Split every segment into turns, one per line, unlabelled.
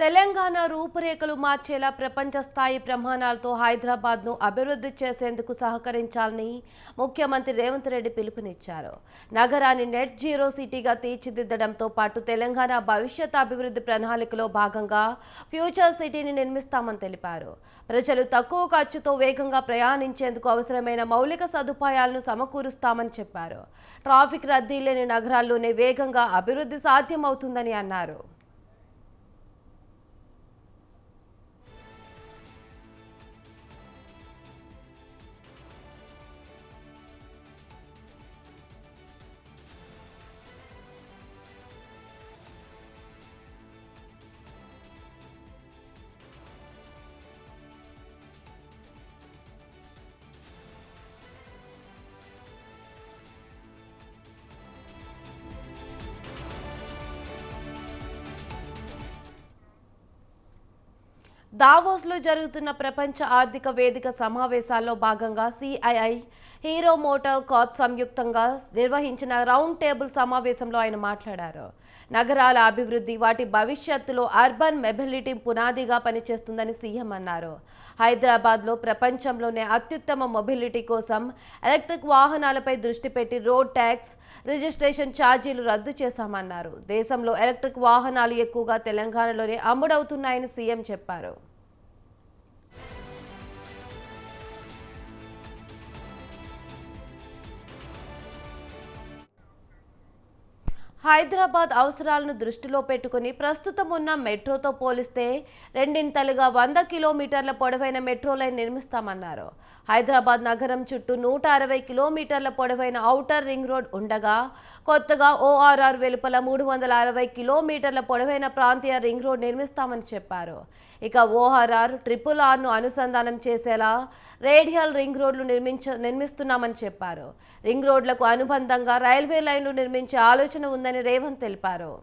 తెలంగాణ రూపురేఖలు మార్చేలా ప్రపంచ స్థాయి ప్రమాణాలతో హైదరాబాద్ను అభివృద్ధి చేసేందుకు సహకరించాలని ముఖ్యమంత్రి రేవంత్ రెడ్డి పిలుపునిచ్చారు. నగరాన్ని నెట్ జీరో సిటీగా తీర్చిదిద్దడంతో పాటు తెలంగాణ భవిష్యత్ అభివృద్ధి ప్రణాళికలో భాగంగా ఫ్యూచర్ సిటీని నిర్మిస్తామని తెలిపారు. ప్రజలు తక్కువ ఖర్చుతో వేగంగా ప్రయాణించేందుకు అవసరమైన మౌలిక సదుపాయాలను సమకూరుస్తామని చెప్పారు. ట్రాఫిక్ రద్దీ లేని నగరాల్లోనే వేగంగా అభివృద్ధి సాధ్యమవుతుందని అన్నారు. దావోస్లో జరుగుతున్న ప్రపంచ ఆర్థిక వేదిక సమావేశాల్లో భాగంగా సిఐఐ హీరో మోటార్ కార్ప్ సంయుక్తంగా నిర్వహించిన రౌండ్ టేబుల్ సమావేశంలో ఆయన మాట్లాడారు. నగరాల అభివృద్ధి వాటి భవిష్యత్తులో అర్బన్ మొబిలిటీ పునాదిగా పనిచేస్తుందని సీఎం అన్నారు. హైదరాబాద్లో ప్రపంచంలోనే అత్యుత్తమ మొబిలిటీ కోసం ఎలక్ట్రిక్ వాహనాలపై దృష్టి పెట్టి రోడ్ ట్యాక్స్ రిజిస్ట్రేషన్ ఛార్జీలు రద్దు చేశామన్నారు. దేశంలో ఎలక్ట్రిక్ వాహనాలు ఎక్కువగా తెలంగాణలోనే అమ్ముడవుతున్నాయని సీఎం చెప్పారు. హైదరాబాద్ అవసరాలను దృష్టిలో పెట్టుకుని ప్రస్తుతం ఉన్న మెట్రోతో పోలిస్తే రెండింతలుగా వంద కిలోమీటర్ల పొడవైన మెట్రో లైన్ నిర్మిస్తామన్నారు. హైదరాబాద్ నగరం చుట్టూ నూట అరవై కిలోమీటర్ల పొడవైన ఔటర్ రింగ్ రోడ్ ఉండగా కొత్తగా ఓఆర్ఆర్ వెలుపల మూడు వందల అరవై కిలోమీటర్ల పొడవైన ప్రాంతీయ రింగ్ రోడ్ నిర్మిస్తామని చెప్పారు. ఇక ఓఆర్ఆర్ ట్రిపుల్ ఆర్ను అనుసంధానం చేసేలా రేడియల్ రింగ్ రోడ్లు నిర్మించ నిర్మిస్తున్నామని చెప్పారు. రింగ్ రోడ్లకు అనుబంధంగా రైల్వే లైన్లు నిర్మించే ఆలోచన ఉందని రేవంత్ తెలిపారు.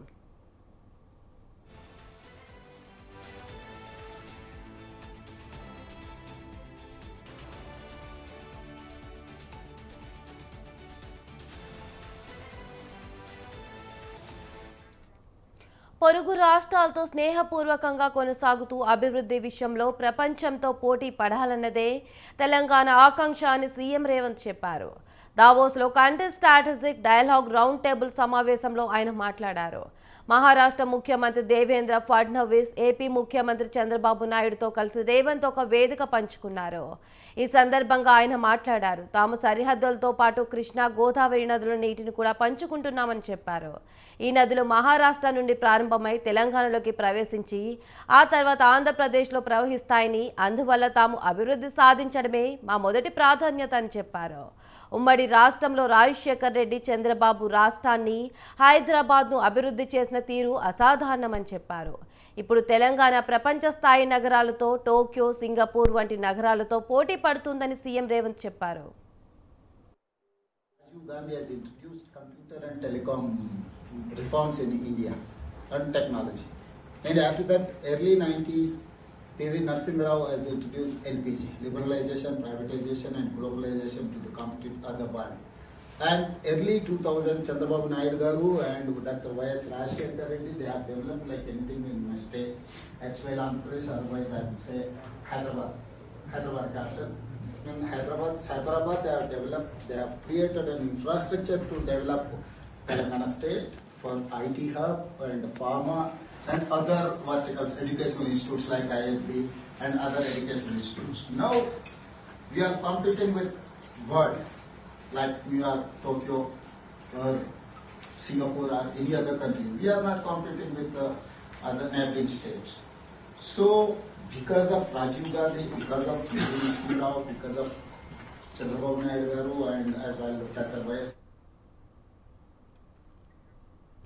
పొరుగు రాష్ట్రాలతో స్నేహపూర్వకంగా కొనసాగుతూ అభివృద్ధి విషయంలో ప్రపంచంతో పోటీ పడాలన్నదే తెలంగాణ ఆకాంక్ష అని సీఎం రేవంత్ చెప్పారు. దావోస్లో contest strategic dialogue round table సమావేశంలో ఆయన మాట్లాడారు. మహారాష్ట్ర ముఖ్యమంత్రి దేవేంద్ర ఫడ్నవీస్ ఏపీ ముఖ్యమంత్రి చంద్రబాబు నాయుడుతో కలిసి రేవంత్ ఒక వేదిక పంచుకున్నారు. ఈ సందర్భంగా ఆయన మాట్లాడారు. తాము సరిహద్దులతో పాటు కృష్ణా గోదావరి నదుల నీటిని కూడా పంచుకుంటున్నామని చెప్పారు. ఈ నదులు మహారాష్ట్ర నుండి ప్రారంభమై తెలంగాణలోకి ప్రవేశించి ఆ తర్వాత ఆంధ్రప్రదేశ్లో ప్రవహిస్తాయని అందువల్ల తాము అభివృద్ధి సాధించడమే మా మొదటి ప్రాధాన్యత అని చెప్పారు. ఉమ్మడి రాష్ట్రంలో రాజశేఖర్ రెడ్డి చంద్రబాబు రాష్ట్రాన్ని హైదరాబాద్ను అభివృద్ధి చేసిన తీరు అసాధారణమని చెప్పారు ఇప్పుడు తెలంగాణ ప్రపంచ స్థాయి నగరాలతో టోక్యో సింగపూర్ వంటి నగరాలతో పోటీ పడుతుందని సీఎం రేవంత్ చెప్పారు
and reforms in India and technology. And after that, early 90s, P.V. Narsingh Rao has introduced LPG, liberalization, privatization, and globalization to the competitive And early 2000, Chandrababu Naidu Garu and Dr. Y.S. Rajshekar Reddy, they have developed like anything in my state. Actually, Andhra Pradesh, otherwise I would say Hyderabad, Hyderabad capital. In Hyderabad, Cyberabad, they have developed, they have created an infrastructure to develop Telangana state for IT hub and pharma and other verticals, educational institutes like ISB and other educational institutes. Now, we are competing with world like New York, Tokyo, or Singapore or any other country. We are not competing with the other neighboring states. So, because of Rajiv Gandhi, because of Rao, because of Chandrababu Naidu and as well Dr. Y.S.